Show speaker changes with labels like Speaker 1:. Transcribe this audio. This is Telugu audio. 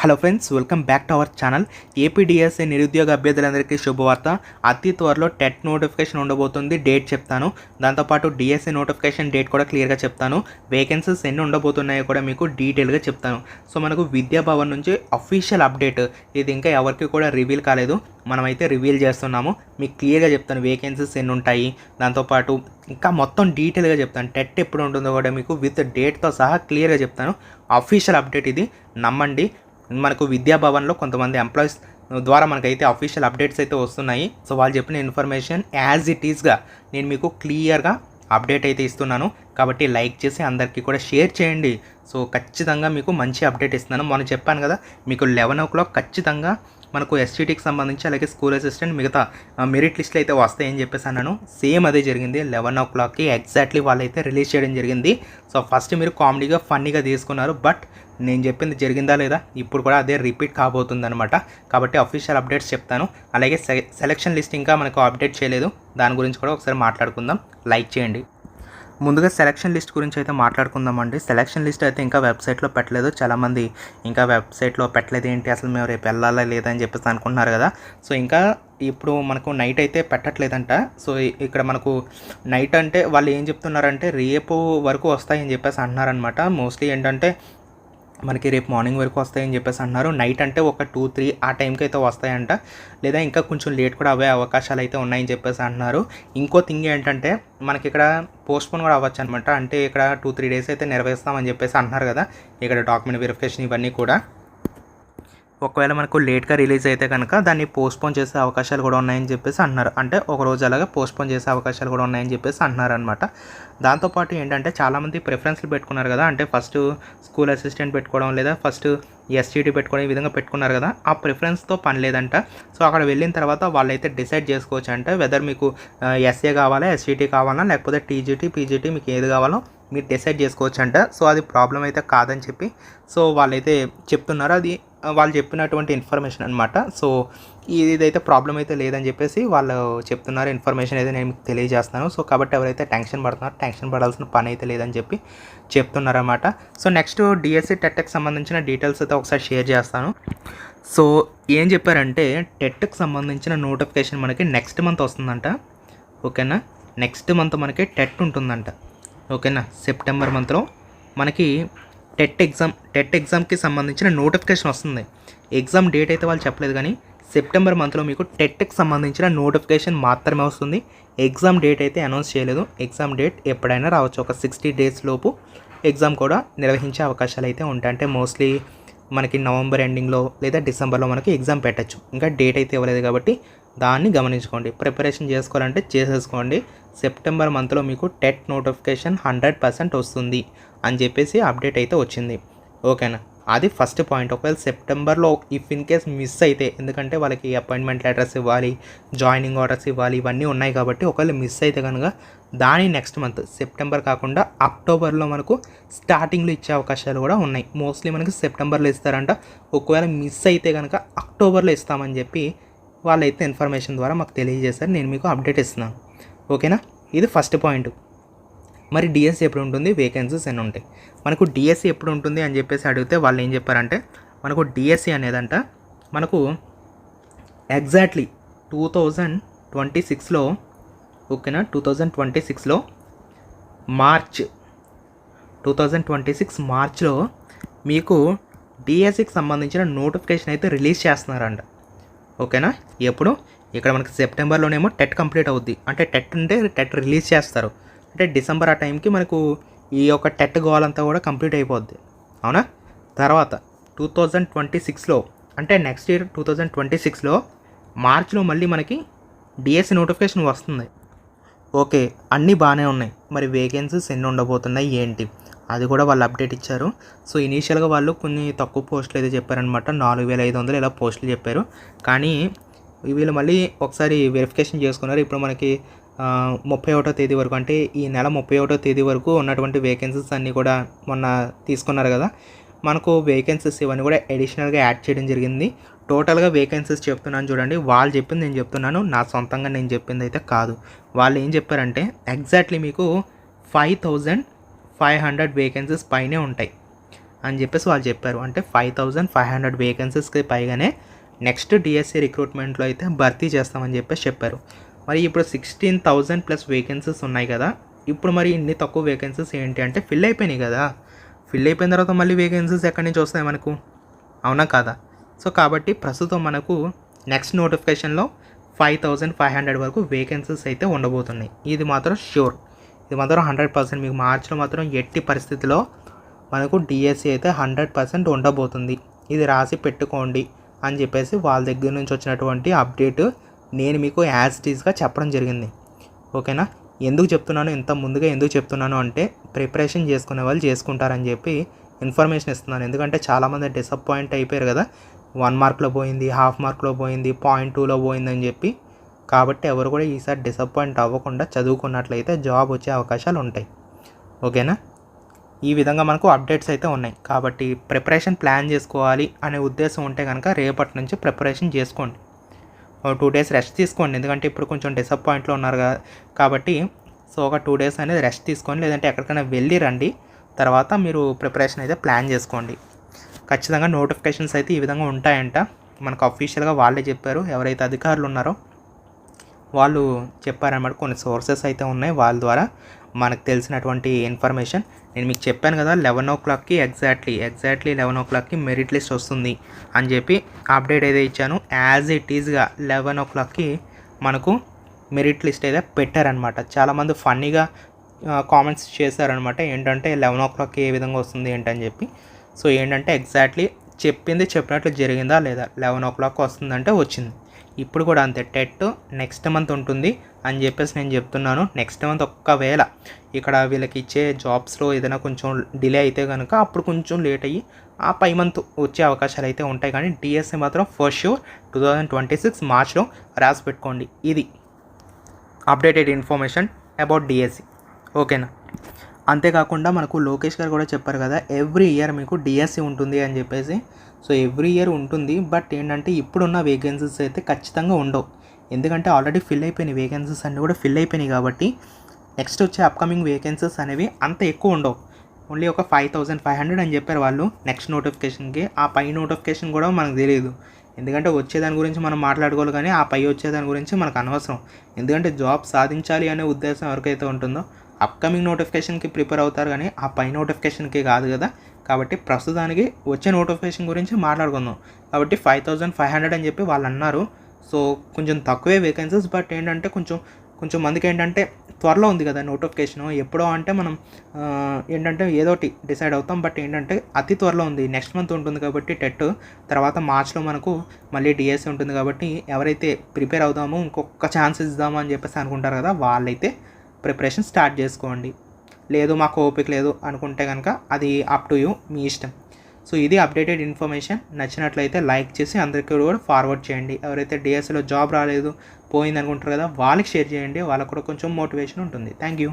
Speaker 1: Hello friends welcome back to our channel. ఏపీడిఎస్ఏ నిరుద్యోగ అభ్యర్థులందరికీ శుభవార్త. అతి త్వరలో టెట్ నోటిఫికేషన్ ఉండబోతుంది డేట్ చెప్తాను. దాంతోపాటు డిఎస్ఏ నోటిఫికేషన్ డేట్ కూడా క్లియర్గా చెప్తాను. వేకెన్సీస్ ఎన్ని ఉండబోతున్నాయో కూడా మీకు డీటెయిల్గా చెప్తాను. సో మనకు విద్యాభవన్ నుంచి అఫీషియల్ అప్డేట్. ఇది ఇంకా ఎవరికి కూడా రివీల్ కాలేదు. మనమైతే రివీల్ చేస్తున్నాము. మీకు క్లియర్గా చెప్తాను వేకెన్సీస్ ఎన్ని ఉంటాయి. దాంతోపాటు ఇంకా మొత్తం డీటెయిల్గా చెప్తాను. టెట్ ఎప్పుడు ఉంటుందో కూడా మీకు విత్ డేట్తో సహా క్లియర్గా చెప్తాను. అఫీషియల్ అప్డేట్ ఇది. నమ్మండి. మనకు విద్యాభవన్లో కొంతమంది ఎంప్లాయీస్ ద్వారా మనకైతే అఫీషియల్ అప్డేట్స్ అయితే వస్తున్నాయి. సో వాళ్ళు చెప్పిన ఇన్ఫర్మేషన్ యాజ్ ఇట్ ఈస్గా నేను మీకు క్లియర్గా అప్డేట్ అయితే ఇస్తున్నాను. కాబట్టి లైక్ చేసి అందరికీ కూడా షేర్ చేయండి. సో ఖచ్చితంగా మీకు మంచి అప్డేట్ ఇస్తున్నాను. మొన్న చెప్పాను కదా మీకు లెవెన్ ఓ క్లాక్ ఖచ్చితంగా మనకు ఎస్టీటీకి సంబంధించి అలాగే స్కూల్ అసిస్టెంట్ మిగతా మెరిట్ లిస్ట్లు అయితే వస్తాయని చెప్పేసి అన్నాను. సేమ్ అదే జరిగింది. లెవెన్ ఓ క్లాక్కి ఎగ్జాక్ట్లీ వాళ్ళైతే రిలీజ్ చేయడం జరిగింది. సో ఫస్ట్ మీరు కామెడీగా ఫన్నీగా తీసుకున్నారు. బట్ నేను చెప్పింది జరిగిందా లేదా? ఇప్పుడు కూడా అదే రిపీట్ కాబోతుందనమాట కాబట్టి అఫీషియల్ అప్డేట్స్ చెప్తాను. అలాగే సె- సెలక్షన్ లిస్ట్ ఇంకా మనకు అప్డేట్ చేయలేదు. దాని గురించి కూడా ఒకసారి మాట్లాడుకుందాం. లైక్ చేయండి. ముందుగా సెలక్షన్ లిస్ట్ గురించి అయితే మాట్లాడుకుందామండి. సెలక్షన్ లిస్ట్ అయితే ఇంకా వెబ్సైట్లో పెట్టలేదు. చాలామంది ఇంకా వెబ్సైట్లో పెట్టలేదు ఏంటి? అసలు మేము రేపు వెళ్ళాలా లేదా అని చెప్పేసి అనుకుంటున్నారు కదా. సో ఇంకా ఇప్పుడు మనకు నైట్ అయితే పెట్టట్లేదంట. సో ఇక్కడ మనకు నైట్ అంటే వాళ్ళు ఏం చెప్తున్నారంటే రేపు వరకు వస్తాయని చెప్పేసి అంటున్నారనమాట మోస్ట్లీ ఏంటంటే మనకి రేపు మార్నింగ్ వరకు వస్తాయని చెప్పేసి అన్నారు నైట్ అంటే ఒక టూ త్రీ ఆ టైంకి అయితే వస్తాయంట. లేదా ఇంకా కొంచెం లేట్ కూడా అవే అవకాశాలు అయితే ఉన్నాయని చెప్పేసి అంటున్నారు. ఇంకో థింగ్ ఏంటంటే మనకి ఇక్కడ పోస్ట్పోన్ కూడా అవ్వచ్చు అనమాట అంటే ఇక్కడ టూ త్రీ డేస్ అయితే నెరవేరుస్తామని చెప్పేసి అంటున్నారు కదా. ఇక్కడ డాక్యుమెంట్ వెరిఫికేషన్ ఇవన్నీ కూడా. ఒకవేళ మనకు లేట్గా రిలీజ్ అయితే కనుక దాన్ని పోస్ట్పోన్ చేసే అవకాశాలు కూడా ఉన్నాయని చెప్పేసి అన్నారు. అంటే ఒక రోజు అలాగా పోస్ట్పోన్ చేసే అవకాశాలు కూడా ఉన్నాయని చెప్పేసి అంటున్నారు అనమాట దాంతోపాటు ఏంటంటే చాలామంది ప్రిఫరెన్స్లు పెట్టుకున్నారు కదా. అంటే ఫస్ట్ స్కూల్ అసిస్టెంట్ పెట్టుకోవడం లేదా ఫస్ట్ ఎస్టీడీ పెట్టుకోవడం ఈ విధంగా పెట్టుకున్నారు కదా. ఆ ప్రిఫరెన్స్తో పని లేదంట. సో అక్కడ వెళ్ళిన తర్వాత వాళ్ళైతే డిసైడ్ చేసుకోవచ్చు అంటే వెదర్ మీకు ఎస్ఏ కావాలా ఎస్సీటీ కావాలా లేకపోతే టీజీటీ పీజీటీ మీకు ఏది కావాలో మీరు డిసైడ్ చేసుకోవచ్చు అంట. సో అది ప్రాబ్లం అయితే కాదని చెప్పి సో వాళ్ళైతే చెప్తున్నారు. అది వాళ్ళు చెప్పినటువంటి ఇన్ఫర్మేషన్ అనమాట సో ఇదైతే ప్రాబ్లం అయితే లేదని చెప్పేసి వాళ్ళు చెప్తున్నారు. ఇన్ఫర్మేషన్ అయితే నేను మీకు తెలియజేస్తున్నాను. సో కాబట్టి ఎవరైతే టెన్షన్ పడుతున్నారో టెన్షన్ పడాల్సిన పని అయితే లేదని చెప్పి చెప్తున్నారన్నమాట. సో నెక్స్ట్ డిఎస్సి టెట్కి సంబంధించిన డీటెయిల్స్ అయితే ఒకసారి షేర్ చేస్తాను. సో ఏం చెప్పారంటే టెట్కి సంబంధించిన నోటిఫికేషన్ మనకి నెక్స్ట్ మంత్ వస్తుందంట. ఓకేనా? నెక్స్ట్ మంత్ మనకి టెట్ ఉంటుందంట. ఓకేనా? సెప్టెంబర్ మంత్లో మనకి టెట్ ఎగ్జామ్ టెట్ ఎగ్జామ్కి సంబంధించిన నోటిఫికేషన్ వస్తుంది. ఎగ్జామ్ డేట్ అయితే వాళ్ళు చెప్పలేదు కానీ సెప్టెంబర్ మంత్లో మీకు టెట్కి సంబంధించిన నోటిఫికేషన్ మాత్రమే వస్తుంది. ఎగ్జామ్ డేట్ అయితే అనౌన్స్ చేయలేదు. ఎగ్జామ్ డేట్ ఎప్పుడైనా రావచ్చు. ఒక సిక్స్టీ డేస్ లోపు ఎగ్జామ్ కూడా నిర్వహించే అవకాశాలు అయితే ఉంటాయి. అంటే మోస్ట్లీ మనకి నవంబర్ ఎండింగ్లో లేదా డిసెంబర్లో మనకి ఎగ్జామ్ పెట్టచ్చు. ఇంకా డేట్ అయితే ఇవ్వలేదు కాబట్టి దాన్ని గమనించుకోండి. ప్రిపరేషన్ చేసుకోవాలంటే చేసేసుకోండి. సెప్టెంబర్ మంత్లో మీకు టెట్ నోటిఫికేషన్ హండ్రెడ్ పర్సెంట్ వస్తుంది అని చెప్పేసి అప్డేట్ అయితే వచ్చింది. ఓకేనా? అది ఫస్ట్ పాయింట్. ఒకవేళ సెప్టెంబర్లో ఇఫ్ ఇన్ కేస్ మిస్ అయితే ఎందుకంటే వాళ్ళకి అపాయింట్మెంట్ లెటర్స్ ఇవ్వాలి జాయినింగ్ ఆర్డర్స్ ఇవ్వాలి ఇవన్నీ ఉన్నాయి కాబట్టి ఒకవేళ మిస్ అయితే కనుక దాని నెక్స్ట్ మంత్ సెప్టెంబర్ కాకుండా అక్టోబర్లో మనకు స్టార్టింగ్లో ఇచ్చే అవకాశాలు కూడా ఉన్నాయి. మోస్ట్లీ మనకి సెప్టెంబర్లో ఇస్తారంట. ఒకవేళ మిస్ అయితే కనుక అక్టోబర్లో ఇస్తామని చెప్పి వాళ్ళైతే ఇన్ఫర్మేషన్ ద్వారా మాకు తెలియజేశారు. నేను మీకు అప్డేట్ ఇస్తున్నాను. ఓకేనా? ఇది ఫస్ట్ పాయింట్. మరి డిఎస్సి ఎప్పుడు ఉంటుంది? వేకెన్సీస్ ఎన్ని ఉంటాయి? మనకు డిఎస్సి ఎప్పుడు ఉంటుంది అని చెప్పేసి అడిగితే వాళ్ళు ఏం చెప్పారంటే మనకు డిఎస్సి అనేదంట మనకు ఎగ్జాక్ట్లీ టూ థౌజండ్ ట్వంటీ సిక్స్లో ఓకేనా? టూ థౌజండ్ ట్వంటీ సిక్స్లో March two thousand twenty six మార్చ్లో మీకు డిఎస్సికి సంబంధించిన నోటిఫికేషన్ అయితే రిలీజ్ చేస్తున్నారంట. ఓకేనా? ఎప్పుడు? ఇక్కడ మనకి సెప్టెంబర్లోనేమో టెట్ కంప్లీట్ అవుద్ది. అంటే టెట్ ఉంటే టెట్ రిలీజ్ చేస్తారు. అంటే డిసెంబర్ ఆ టైంకి మనకు ఈ యొక్క టెట్ గోల్ అంతా కూడా కంప్లీట్ అయిపోద్ది. అవునా? తర్వాత టూ థౌజండ్ ట్వంటీ సిక్స్లో అంటే next year two thousand twenty సిక్స్లో మార్చ్లో మళ్ళీ మనకి డిఎస్సి నోటిఫికేషన్ వస్తుంది. ఓకే అన్నీ బాగానే ఉన్నాయి. మరి వేకెన్సీస్ ఎన్ని ఉండబోతున్నాయి ఏంటి? అది కూడా వాళ్ళు అప్డేట్ ఇచ్చారు. సో ఇనీషియల్గా వాళ్ళు కొన్ని తక్కువ పోస్టులు అయితే చెప్పారనమాట నాలుగు వేల ఐదు వందలు ఇలా పోస్టులు చెప్పారు. కానీ వీళ్ళు మళ్ళీ ఒకసారి వెరిఫికేషన్ చేసుకున్నారు. ఇప్పుడు మనకి ముప్పై ఒకటో తేదీ వరకు అంటే ఈ నెల ముప్పై ఒకటో తేదీ వరకు ఉన్నటువంటి వేకెన్సీస్ అన్నీ కూడా మొన్న తీసుకున్నారు కదా. మనకు వేకెన్సీస్ ఇవన్నీ కూడా అడిషనల్గా యాడ్ చేయడం జరిగింది. టోటల్గా వేకెన్సీస్ చెప్తున్నాను చూడండి. వాళ్ళు చెప్పింది నేను చెప్తున్నాను. నా సొంతంగా నేను చెప్పింది అయితే కాదు. వాళ్ళు ఏం చెప్పారంటే ఎగ్జాక్ట్లీ మీకు five thousand five hundred vacancies పైనే ఉంటాయి. అని చెప్పేసి వాళ్ళు చెప్పారు. అంటే ఫైవ్ థౌజండ్ ఫైవ్ హండ్రెడ్ వేకెన్సీస్కి పైగానే నెక్స్ట్ డిఎస్సి రిక్రూట్మెంట్లో అయితే భర్తీ చేస్తామని చెప్పేసి చెప్పారు. మరి ఇప్పుడు సిక్స్టీన్ థౌజండ్ ప్లస్ వేకెన్సీస్ ఉన్నాయి కదా. ఇప్పుడు మరి ఇన్ని తక్కువ వేకెన్సీస్ ఏంటి అంటే ఫిల్ అయిపోయినాయి కదా. ఫిల్ అయిపోయిన తర్వాత మళ్ళీ వేకెన్సీస్ ఎక్కడి నుంచి వస్తాయి మనకు? అవునా కాదా? సో కాబట్టి ప్రస్తుతం మనకు నెక్స్ట్ నోటిఫికేషన్లో ఫైవ్ థౌజండ్ ఫైవ్ హండ్రెడ్ వరకు వేకెన్సీస్ అయితే ఉండబోతున్నాయి. ఇది మాత్రం ష్యూర్ ఇది మాత్రం హండ్రెడ్ పర్సెంట్. మీకు మార్చిలో మాత్రం ఎట్టి పరిస్థితిలో మనకు డిఎస్సి అయితే హండ్రెడ్ పర్సెంట్ ఉండబోతుంది. ఇది రాసి పెట్టుకోండి అని చెప్పేసి వాళ్ళ దగ్గర నుంచి వచ్చినటువంటి అప్డేట్ నేను మీకు యాజ్ టీజ్గా చెప్పడం జరిగింది. ఓకేనా? ఎందుకు చెప్తున్నాను? ఇంత ముందుగా ఎందుకు చెప్తున్నాను అంటే ప్రిపరేషన్ చేసుకునే వాళ్ళు చేసుకుంటారని చెప్పి ఇన్ఫర్మేషన్ ఇస్తున్నాను. ఎందుకంటే చాలామంది డిసప్పాయింట్ అయిపోయారు కదా. వన్ మార్క్లో పోయింది హాఫ్ మార్క్లో పోయింది పాయింట్ టూలో పోయిందని చెప్పి కాబట్టి ఎవరు కూడా ఈసారి డిసప్పాయింట్ అవ్వకుండా చదువుకున్నట్లయితే జాబ్ వచ్చే అవకాశాలు ఉంటాయి. ఓకేనా? ఈ విధంగా మనకు అప్డేట్స్ అయితే ఉన్నాయి. కాబట్టి ప్రిపరేషన్ ప్లాన్ చేసుకోవాలి అనే ఉద్దేశం ఉంటే కనుక రేపటి నుంచి ప్రిపరేషన్ చేసుకోండి. టూ డేస్ రెస్ట్ తీసుకోండి. ఎందుకంటే ఇప్పుడు కొంచెం డిసప్పాయింట్లో ఉన్నారు కదా కాబట్టి సో ఒక టూ డేస్ అనేది రెస్ట్ తీసుకొని లేదంటే ఎక్కడికైనా వెళ్ళి రండి. తర్వాత మీరు ప్రిపరేషన్ అయితే ప్లాన్ చేసుకోండి. ఖచ్చితంగా నోటిఫికేషన్స్ అయితే ఈ విధంగా ఉంటాయంట. మనకు అఫీషియల్గా వాళ్ళే చెప్పారు. ఎవరైతే అధికారులు ఉన్నారో వాళ్ళు చెప్పారన్నమాట. కొన్ని సోర్సెస్ అయితే ఉన్నాయి వాళ్ళ ద్వారా మనకు తెలిసినటువంటి ఇన్ఫర్మేషన్. నేను మీకు చెప్పాను కదా లెవెన్ ఓ క్లాక్కి ఎగ్జాక్ట్లీ ఎగ్జాక్ట్లీ లెవెన్ ఓ క్లాక్కి మెరిట్ లిస్ట్ వస్తుంది అని చెప్పి అప్డేట్ అయితే ఇచ్చాను. యాజ్ ఇట్ ఈజ్గా లెవెన్ ఓ క్లాక్కి మనకు మెరిట్ లిస్ట్ అయితే పెట్టారనమాట చాలామంది ఫన్నీగా కామెంట్స్ చేశారనమాట ఏంటంటే లెవెన్ ఓ క్లాక్కి ఏ విధంగా వస్తుంది ఏంటని చెప్పి. సో ఏంటంటే ఎగ్జాక్ట్లీ చెప్పింది చెప్పినట్లు జరిగిందా లేదా లెవెన్ ఓ క్లాక్ వస్తుందంటే వచ్చింది. ఇప్పుడు కూడా అంతే టెట్ నెక్స్ట్ మంత్ ఉంటుంది అని చెప్పేసి నేను చెప్తున్నాను. నెక్స్ట్ మంత్ ఒక్కవేళ ఇక్కడ వీళ్ళకి ఇచ్చే జాబ్స్లో ఏదైనా కొంచెం డిలే అయితే కనుక అప్పుడు కొంచెం లేట్ అయ్యి ఆ పై మంత్ వచ్చే అవకాశాలు అయితే ఉంటాయి. కానీ డిఎస్సి మాత్రం first sure two thousand twenty six మార్చ్లో రాసి పెట్టుకోండి. ఇది అప్డేటెడ్ ఇన్ఫర్మేషన్ అబౌట్ డిఎస్సి. ఓకేనా? అంతేకాకుండా మనకు లోకేష్ గారు కూడా చెప్పారు కదా ఎవ్రీ ఇయర్ మీకు డిఎస్సి ఉంటుంది అని చెప్పేసి. సో ఎవ్రీ ఇయర్ ఉంటుంది. బట్ ఏంటంటే ఇప్పుడున్న వేకెన్సీస్ అయితే ఖచ్చితంగా ఉండవు. ఎందుకంటే ఆల్రెడీ ఫిల్ అయిపోయినాయి వేకెన్సీస్ అన్నీ కూడా ఫిల్ అయిపోయినాయి కాబట్టి నెక్స్ట్ వచ్చే అప్కమింగ్ వేకెన్సీస్ అనేవి అంత ఎక్కువ ఉండవు. ఓన్లీ ఒక ఫైవ్ థౌసండ్ ఫైవ్ హండ్రెడ్ అని చెప్పారు వాళ్ళు. నెక్స్ట్ నోటిఫికేషన్కి ఆ పై నోటిఫికేషన్ కూడా మనకు తెలియదు. ఎందుకంటే వచ్చేదాని గురించి మనం మాట్లాడుకోవాలి కానీ ఆ పై వచ్చేదాని గురించి మనకు అనవసరం. ఎందుకంటే జాబ్ సాధించాలి అనే ఉద్దేశం ఎవరికైతే ఉంటుందో అప్కమింగ్ నోటిఫికేషన్కి ప్రిపేర్ అవుతారు కానీ ఆ పై నోటిఫికేషన్కి కాదు కదా. కాబట్టి ప్రస్తుతానికి వచ్చే నోటిఫికేషన్ గురించి మాట్లాడుకుందాం. కాబట్టి ఫైవ్ థౌజండ్ ఫైవ్ హండ్రెడ్ అని చెప్పి వాళ్ళు అన్నారు. సో కొంచెం తక్కువే వేకెన్సీస్ బట్ ఏంటంటే కొంచెం కొంచెం మందికి ఏంటంటే త్వరలో ఉంది కదా నోటిఫికేషన్ ఎప్పుడో అంటే మనం ఏంటంటే ఏదోటి డిసైడ్ అవుతాం బట్ ఏంటంటే అతి త్వరలో ఉంది. నెక్స్ట్ మంత్ ఉంటుంది కాబట్టి టెట్. తర్వాత మార్చ్లో మనకు మళ్ళీ డిఎస్సి ఉంటుంది కాబట్టి ఎవరైతే ప్రిపేర్ అవుదామో ఇంకొక ఛాన్స్ ఇద్దామో అని చెప్పేసి అనుకుంటారు కదా వాళ్ళైతే ప్రిపరేషన్ స్టార్ట్ చేసుకోండి. లేదు మాకు ఓపిక లేదు అనుకుంటే కనుక అది అప్ టు యూ మీ ఇష్టం. సో ఇది అప్డేటెడ్ ఇన్ఫర్మేషన్ నచ్చినట్లయితే లైక్ చేసి అందరికీ కూడా ఫార్వర్డ్ చేయండి. ఎవరైతే డిఎస్సిలో జాబ్ రాలేదు పోయింది అనుకుంటారు కదా వాళ్ళకి షేర్ చేయండి. వాళ్ళకు కూడా కొంచెం మోటివేషన్ ఉంటుంది. Thank you